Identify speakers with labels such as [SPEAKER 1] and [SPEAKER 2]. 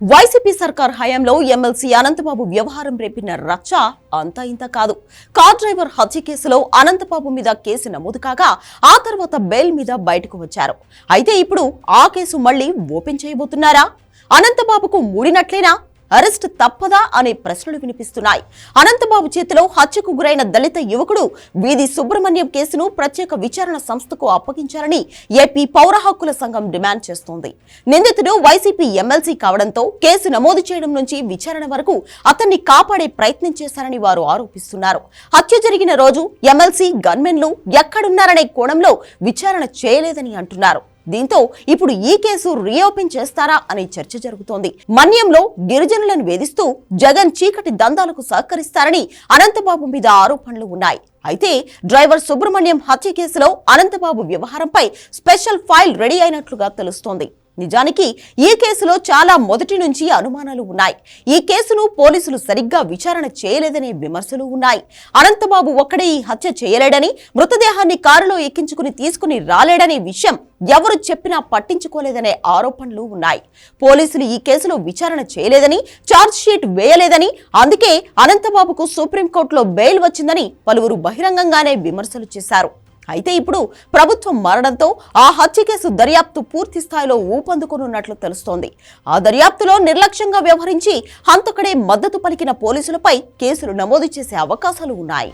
[SPEAKER 1] YCP సర్కార్ హయాంలో MLC Anantha Babu వ్యవహారం రేపిన రచ్చ అంతా ఇంత కాదు. కార్ డ్రైవర్ హత్య కేసులో అనంతబాబు మీద కేసు నమోదు కాగా ఆ తర్వాత బెయిల్ మీద బయటకు వచ్చారు. అయితే ఇప్పుడు ఆ కేసు మళ్ళీ ఓపెన్ చేయబోతున్నారా? అనంతబాబుకు మూడినట్లేనా? అరెస్ట్ తప్పదా అనే ప్రశ్నలు వినిపిస్తున్నాయి. అనంతబాబు చేతిలో హత్యకు గురైన దళిత యువకుడు వీధి సుబ్రహ్మణ్యం కేసును ప్రత్యేక విచారణ సంస్థకు అప్పగించాలని ఏపీ పౌర హక్కుల సంఘం డిమాండ్ చేస్తోంది. నిందితుడు వైసీపీ ఎమ్మెల్సీ కావడంతో కేసు నమోదు చేయడం నుంచి విచారణ వరకు అతన్ని కాపాడే ప్రయత్నం చేశారని వారు ఆరోపిస్తున్నారు. హత్య జరిగిన రోజు ఎమ్మెల్సీ గన్మెన్లు ఎక్కడున్నారనే కోణంలో విచారణ చేయలేదని అంటున్నారు. దీంతో ఇప్పుడు ఈ కేసు రీఓపెన్ చేస్తారా అనే చర్చ జరుగుతోంది. మన్యంలో గిరిజనులను వేధిస్తూ జగన్ చీకటి దందాలకు సహకరిస్తారని అనంతబాబు మీద ఆరోపణలు ఉన్నాయి. అయితే డ్రైవర్ సుబ్రహ్మణ్యం హత్య కేసులో అనంతబాబు వ్యవహారంపై స్పెషల్ ఫైల్ రెడీ అయినట్లుగా తెలుస్తోంది. నిజానికి ఈ కేసులో చాలా మొదటి నుంచి అనుమానాలు ఉన్నాయి. ఈ కేసును పోలీసులు సరిగ్గా విచారణ చేయలేదనే విమర్శలు ఉన్నాయి. అనంతబాబు ఒక్కడే ఈ హత్య చేయలేడని మృతదేహాన్ని కారులో ఎక్కించుకుని తీసుకుని రాలేడనే విషయం ఎవరు చెప్పినా పట్టించుకోలేదనే ఆరోపణలు ఉన్నాయి. పోలీసులు ఈ కేసులో విచారణ చేయలేదని ఛార్జ్ షీట్ వేయలేదని అందుకే అనంతబాబుకు సుప్రీంకోర్టులో బెయిల్ వచ్చిందని పలువురు బహిరంగంగానే విమర్శలు చేశారు. అయితే ఇప్పుడు ప్రభుత్వం మరణంతో ఆ హత్య కేసు దర్యాప్తు పూర్తి స్థాయిలో ఊపందుకోనున్నట్లు తెలుస్తోంది. ఆ దర్యాప్తులో నిర్లక్ష్యంగా వ్యవహరించి హంతకుడే మద్దతు పలికిన పోలీసులపై కేసులు నమోదు చేసే అవకాశాలు ఉన్నాయి.